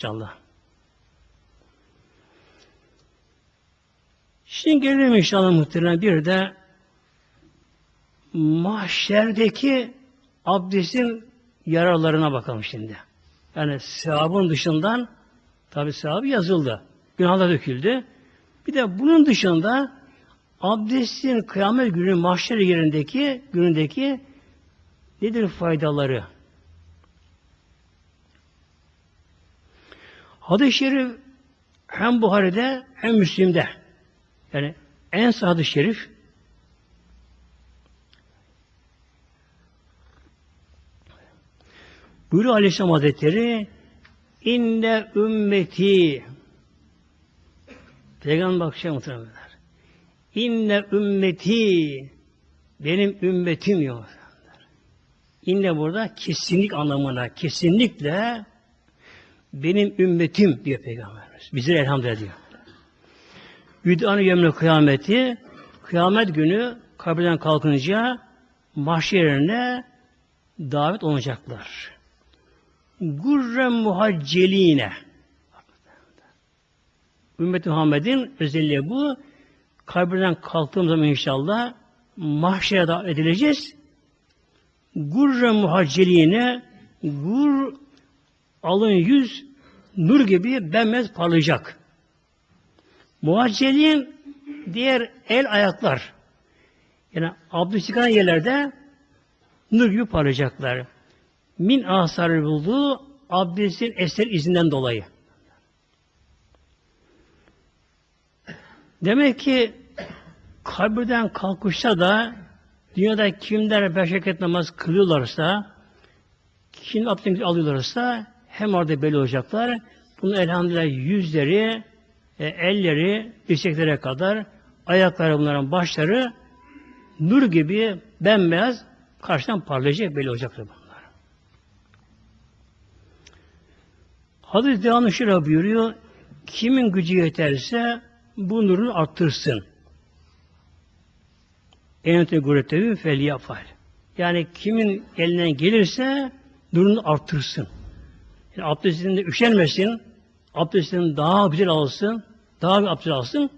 inşallah. Şimdi gelelim inşallah muhtemelen bir de mahşerdeki abdestin yararlarına bakalım şimdi. Yani sevabın dışından tabi sevabı yazıldı. Günahlar döküldü. Bir de bunun dışında abdestin kıyamet günü mahşer yerindeki günündeki nedir faydaları? Hadis-i şerif hem Buhari'de hem Müslim'de yani en sahih şerif Buyuruyor Aleyhisselam Hazretleri inne ümmeti Peygamber bakışa muhtemelenler. İnne ümmeti benim ümmetim yok. İnne burada kesinlik anlamına kesinlikle benim ümmetim diyor Peygamberimiz. Bizi elhamdülillah diyor. Yüd'anı yemle kıyameti kıyamet günü kabirden kalkınca mahşerine davet olacaklar. Gurrem muhacceline Ümmet Muhammed'in özelliği bu. Kabirden kalktığım zaman inşallah mahşere davet edileceğiz. Gurre muhacceline gur alın yüz nur gibi bembeyaz parlayacak. Muhaccelin diğer el ayaklar yani abdest yıkanan yerlerde nur gibi parlayacaklar. Min asarı bulduğu abdestin eser izinden dolayı. Demek ki kabirden kalkışta da dünyada kimler beş namaz kılıyorlarsa kim abdest alıyorlarsa hem orada belli olacaklar. Bunun elhamdülillah yüzleri, e, elleri, dirseklere kadar ayakları bunların başları nur gibi bembeyaz karşıdan parlayacak belli olacaktır bunlar. Hadis devamlı şöyle buyuruyor. Kimin gücü yeterse bu nurunu arttırsın. Enete guretevü fel. Yani kimin elinden gelirse nurunu arttırsın. Yani abdestinde üşenmesin, abdestini daha güzel alsın, daha bir abdest alsın,